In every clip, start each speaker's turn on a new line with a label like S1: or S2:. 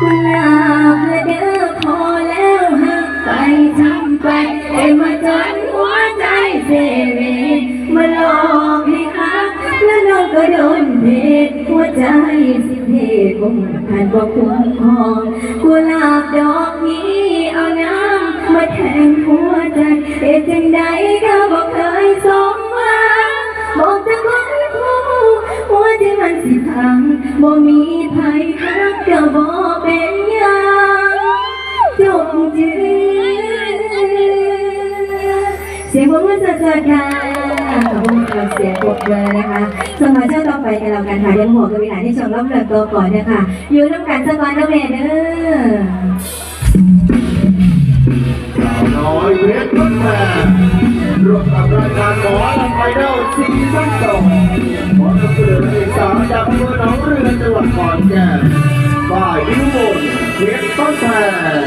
S1: กุหลาบและเด้อพอแล้วหักไปทำไปให้มาจนหัวใจเสเวมาหลอกให้ฮักแล้วน้องก็โดนเพศหัวใจสิเพศคงผ่านบ่คุ้มครองกุหลาบดอกนี้เอาน้ำมาแทงหัวใจเหตุจังใดก็บ่เคยสมหวังบอกจะคนคู่หัวใจมันสิพังบ่มีภัยฮัก ก็บ่เป็นหยังจงจือเสียงปรบมือสดๆค่ะขอบคุณค่ะเสียงปรบมือนะคะสมาชิกต่อไปกันแล้วกันค่ะเดี๋ยวหัวกับวินาที่ชมรับเริ่มตัวก่อนนะคะอยู่น้ำกันสักวันนะแม่เด้อ
S2: สาวน้อยเพชรบ้านแพงร่วมกับรายการหมอลำไฟเดลซีซั่นสองขอรับเสนอเพลงสาวจากอำเภอหนองเรือจังหวัดขอนแก่น ฝ่ายพิมลเพชรบ้นแพง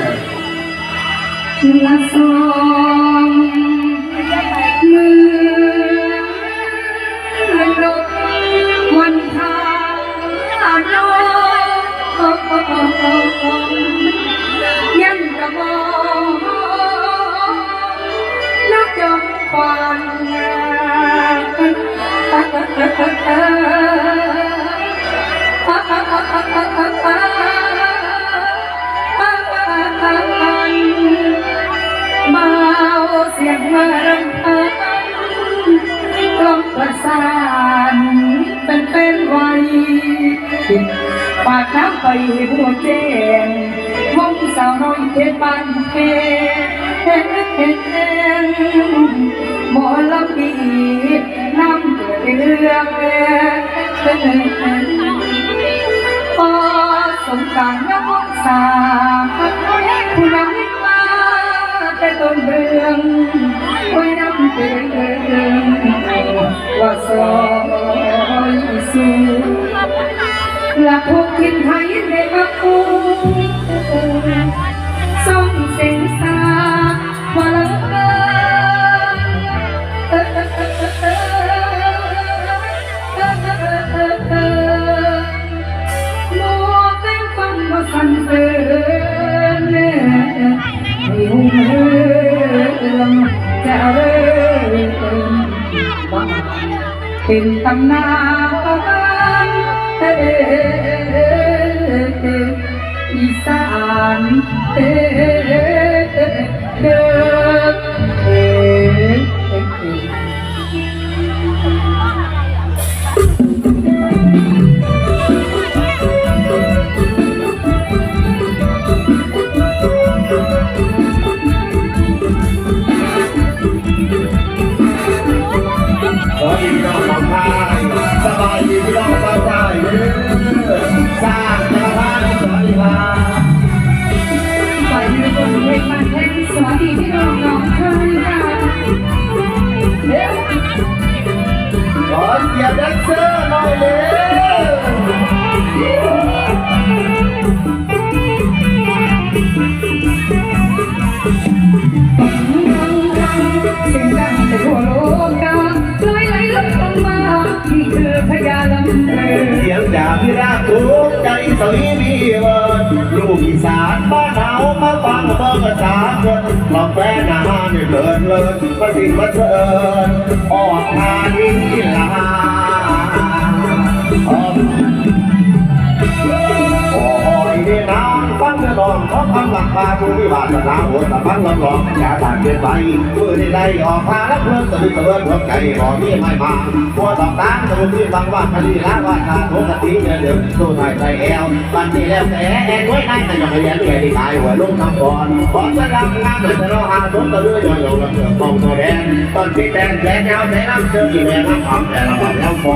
S1: ละสองมือนกวันทางนกยังกระบอกนกจงควัน ประสานเป็นเป็นไวัยปากน้ำไปบัวแจงห้องสาวน้อยเพชรบ้านเพงหมอลำดีน้ำเกิดเรื่องพอสงกรารน้องสาวผู้นำมาแต่ต้นเรื่องไว้น้ำเตือ ว่าซอยสูหลักหกทินไทยในอักปูส่งเสียงสาว่าละมัวแต่ เป็นตำนานอีสาน
S2: วัสดี
S1: พี่น้องน้องชายค่ะเร็ว
S2: ขอเสียงแดนเซอร์หน่อยเร็ว
S1: เสียงดังแต่ทั่วโลกาลอยไหลลงลงมานี่คือพญาลำเรือ
S2: เสียงจากพี่รักทุกใจสวีมีเวิร์ดลูกอีสานบ้านเรามาฟัง ประชาชนมาแฝงหน้าในเลิศเลินมาะสิมาเชิญออกทางนี้ เพาผู้วิบาสนาหัวตะฟังลำลองอย่าต่างเกินไปเมื่อได้ได้ออกมาล้วเพื่อนตะลึกตะเลินหัวใจบ่มีไม่มาหัวตอกตางตะลึกที่ฟังว่าคดีละว่าทางปกติเนี่ยเดี๋ยวสู้ไทยใจแอววันนี้แล้วแต่แอนไว้ได้แต่ยังไม่ยันแก่ที่ตายหัวลุกน้ำก่อนขอจะรับงานเดินตะลอหาสมตะลือยอยๆลำเดือดมองตัวแดงตอนที่แดงแดงยาวแดงน้ำเชื่อมกี่แม่น้ำหอมแต่ละวันแล้วพอ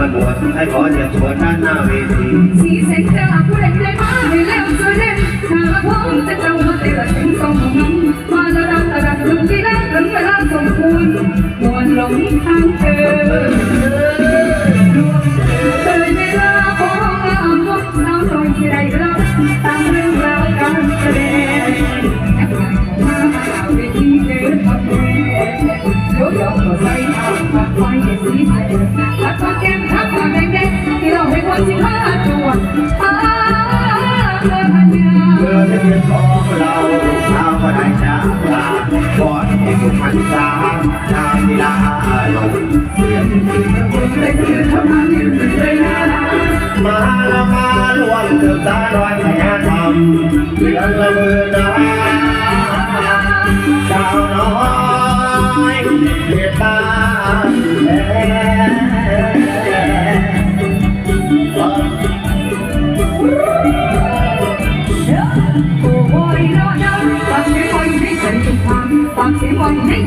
S1: มาบว
S2: ชให้ขอเจ็บชวนด้านหน้าเวที
S1: สีเส้นจะผู้เล่นได้มาในแล้วสวยเด่นถ้าพงจะเจ้ามาเตะถึงสองนั้นมาละรักละรักลุงที่รักถึงเวลาสมควรนวลลงทางเธอเคยเวลาของเราสาวน้อยที่ได้รับตามเรื่องราวการแสดง มา
S2: ละมาล้วนเกือบตาลอยแม่ทำเรื่องละเมือนาส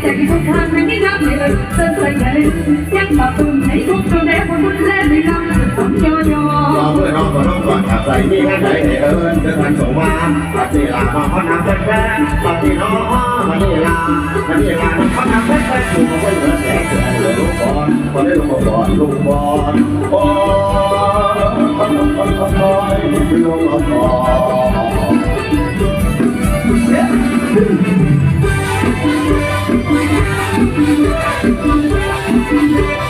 S1: ใจ็บทุกทางไม่ได้รับเลยเธอเคยใจยังบากตุ่มให้ทุกตัวแดงคนทุกเล่นในลำสองโอโย่
S2: รอเพื่อน้องก่อนน้องก่อนขับใส่ที่แม่ใจในเอิญเดิทันส่งมาปัดที่ลาความพนักแท้แท้ปัดที่น้องมาที่ลามาที่ลาพนักแท้แถูกมาไว้เหนือแสงเหนืเหนือลูกบอลคนได้ลูกบอลลูกบอลโอ้ Yeah. Thank you.